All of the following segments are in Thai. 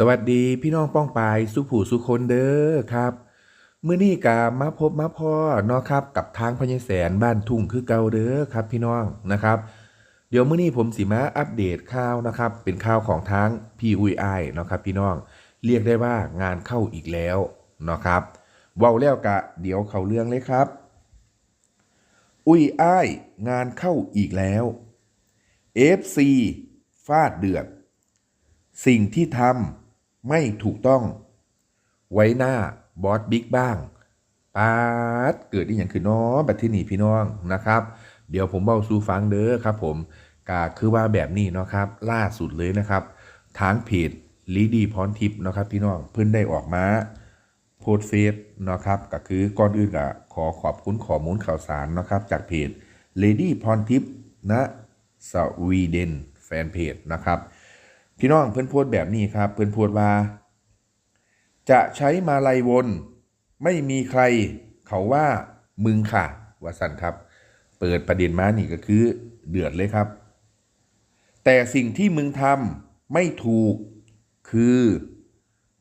สวัสดีพี่น้องป้องปายสุผู้สุคนเด้อครับมื้อนี้กามาพบมาพ่อเนาะครับ กับทางพญแสนบ้านทุ่งคือเก่าเด้อครับ พี่น้องนะครับ เดี๋ยวมื้อนี้ผมสิมาอัปเดตข่าวนะครับ เป็นข่าวของทางพี่อุ้ยอ้ายเนาะครับ พี่น้องเรียกได้ว่างานเข้าอีกแล้วเนาะครับเว้าแล้วกะ เดี๋ยวเข้าเรื่องเลยครับ อุ้ยอ้ายงานเข้าอีกแล้ว FC ฟาดเดือดสิ่งที่ทำ ไม่ถูกต้อง ไว้หน้าบอสบิ๊กบ้างปาดเกิดอีอย่างคือน้อบัดที่นี่พี่น้องนะครับ เดี๋ยวผมเบาสู่ฟังเด้อครับผมกาคือว่าแบบนี้เนาะครับ ล่าสุดเลยนะครับ ทางเพจลีดีพรทิพย์เนาะครับพี่น้องเพิ่นได้ออกมาโพสเฟซเนาะครับก็คือก่อนอื่นก็ขอขอบคุณข้อมูลข่าวสารเนาะครับ จากเพจ Lady พรทิพย์ณสวีเดนแฟนเพจนะครับ พี่น้องเพื่อนพูดแบบนี้ครับ เพื่อนพูดว่า จะใช้มาลัยวน ไม่มีใครเขาว่ามึงค่ะว่าสันครับ เปิดประเด็นมานี่ก็คือเดือดเลยครับ แต่สิ่งที่มึงทำไม่ถูกคือ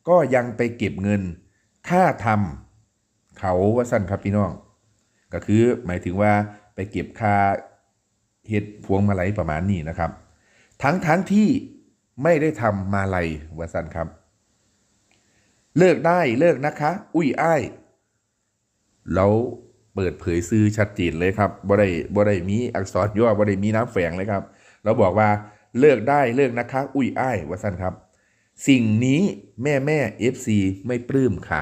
ก็ยังไปเก็บเงินค่าทำเขาว่าสั้นครับพี่น้อง ก็คือหมายถึงว่าไปเก็บค่าเห็ดพวงมาลัยประมาณนี้นะครับ ทั้งทั้งที่ ไม่ได้ทำมาลัยว่าสันครับ เลิกได้เลิกนะคะ อุ้ยอ้ายแล้วเปิดเผยซื้อชัดเจนเลยครับบ่ได้บ่ได้มีอักษรย่อบ่ได้มีน้ำแฝงเลยครับ เราบอกว่าเลิกได้เลิกนะคะ อุ้ยอ้ายว่าสันครับ สิ่งนี้แม่แม่ FC ไม่ปลื้มค่ะ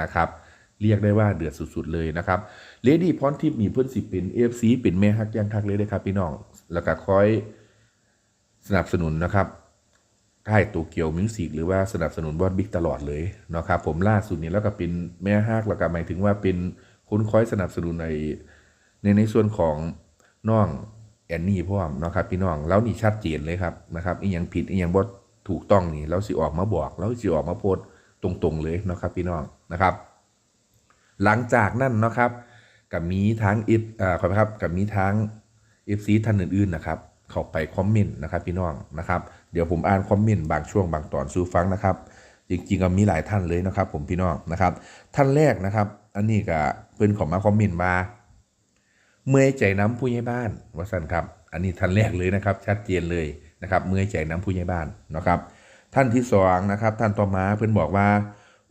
นะครับ เรียกได้ว่าเดือดสุดๆเลยนะครับเลดี้พรทิพย์มีเพื่อนสิเป็น FC เป็นแม่ฮักยังคักเลยนะครับพี่น้องแล้วก็คอยสนับสนุนนะครับ ค่ายโตเกียวมิวสิกหรือว่าสนับสนุนบอสบิ๊กตลอดเลยนะครับผมล่าสุดนี้แล้วก็เป็นแม่ฮักแล้วก็หมายถึงว่าเป็นคนคอยสนับสนุนในในในส่วนของน้องแอนนี่พ่อมเนาะครับพี่น้องแล้วนี่ชัดเจนเลยครับนะครับอีหยังผิดอีหยังบอถูกต้องนี่แล้วสิออกมาบอกแล้วสิออกมาโพสต์ตรงๆเลยเนาะครับพี่น้องนะครับ หลังจากนั้นเนาะครับกับมีทั้งเอฟอ่าขอไปครับกับมีทั้งเอฟซีท่านอื่นๆนะครับ เข้าไปคอมเมนต์นะครับพี่น้องนะครับ เดี๋ยวผมอ่านคอมเมนต์บางช่วงบางตอนสู่ฟังนะครับ จริงๆก็มีหลายท่านเลยนะครับ ผมพี่น้องนะครับ ท่านแรกนะครับ อันนี้ก็เพิ่นขอมาคอมเมนต์มาเมื่อยใจน้ำผู้ใหญ่บ้านว่าสันครับ อันนี้ท่านแรกเลยนะครับ ชัดเจนเลยนะครับเมื่อยใจน้ำผู้ใหญ่บ้านนะครับ ท่านที่สองนะครับ ท่านต่อมาเพื่อนบอกว่า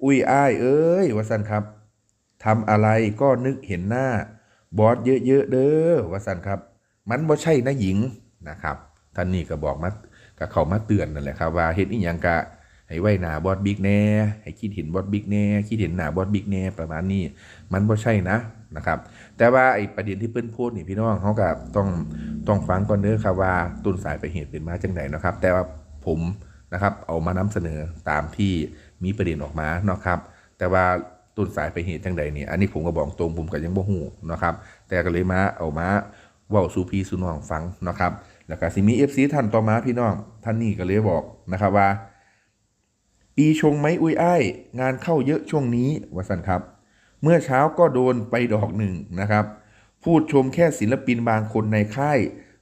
อุ้ยอ้ายเอ้ยว่าสันครับทำอะไรก็นึกเห็นหน้าบอสเยอะๆเด้อว่าสันครับ มันบ่ใช่นะหญิง นะครับท่านนี่ก็บอกมาก็เขามาเตือนนั่นแหละครับว่าเฮ็ดอีหยังกะให้ไว้หน้าบอสบิ๊กแน่ให้คิดเห็นบอสบิ๊กแน่คิดเห็นหน้าบอสบิ๊กแน่ประมาณนี้มันบ่ใช่นะนะครับ แต่ว่าไอ้ประเด็นที่เพิ่นพูดนี่พี่น้องเขาก็ต้องต้องฟังก่อนเด้อครับว่าต้นสายไปเหตุเป็นมาจังไดนะครับ แต่ว่าผมนะครับเอามานำเสนอตามที่มีประเด็นออกมาเนาะครับ แต่ว่าต้นสายไปเหตุจังใดนี่อันนี้ผมก็บอกตรงผมก็ยังบ่ฮู้เนะครับ แต่ก็เลยมาเอามาว้าสูพีสู่น้องฟังนะครับ แล้วก็สิมี FC ท่านต่อมาพี่น้อง ท่านนี่ก็เลยบอกนะครับว่า ปีชงไหมอุ้ยอ้ายงานเข้าเยอะช่วงนี้วสันครับ เมื่อเช้าก็โดนไปดอกหนึ่งนะครับ พูดชมแค่ศิลปินบางคนในค่าย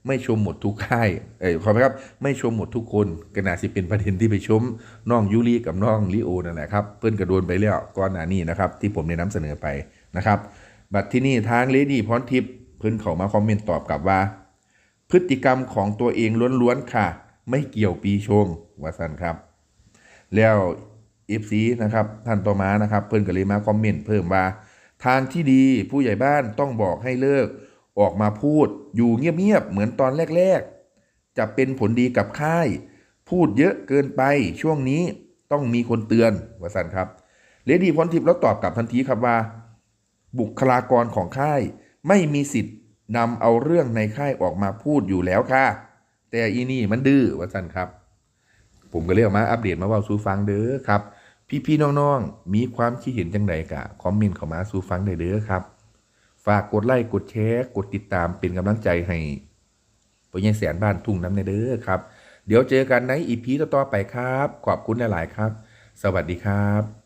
ไม่ชมหมดทุกค่าย เอ้ยขอไปครับ ไม่ชมหมดทุกคนก็นาสิเป็นประเด็นที่ไปชมน้องยูรีกับน้องลิโอนั่นแหละครับ เพื่อนกระโดนไปแล้วก่อนหน้านี้นะครับ ที่ผมได้นำเสนอไปนะครับ บัดที่นี่ทางเลดี้พรทิพย์เพื่อนเขามาคอมเมนต์ตอบกลับว่า พฤติกรรมของตัวเองล้วนๆค่ะ ไม่เกี่ยวปีชงว่าสันครับ แล้วเอฟซีนะครับท่านต่อมานะครับ เพื่อนก็เลยมาคอมเมนต์เพิ่มว่า ทางที่ดีผู้ใหญ่บ้านต้องบอกให้เลิก ออกมาพูดอยู่เงียบๆเหมือนตอนแรกๆ จะเป็นผลดีกับค่าย พูดเยอะเกินไปช่วงนี้ต้องมีคนเตือนว่าสันครับเลดี้พรทิพย์แล้วตอบกลับทันทีครับว่า บุคลากรของค่าย ไม่มีสิทธิ์ นำเอาเรื่องในค่ายออกมาพูดอยู่แล้วค่ะ แต่อีนี่มันดื้อวสันครับ ผมก็เลยเอามาอัปเดตมาว่าสู่ฟังเด้อครับ พี่ๆน้องๆ มีความคิดเห็นจังไดกะคอมเมนต์เข้ามาสู่ฟังได้เด้อครับ ฝากกดไลค์กดแชร์กดติดตามเป็นกำลังใจให้ปุญญแสนบ้านทุ่งน้ำในเด้อครับ เดี๋ยวเจอกันในอีพีต่อๆไปครับ ขอบคุณหลายๆครับ สวัสดีครับ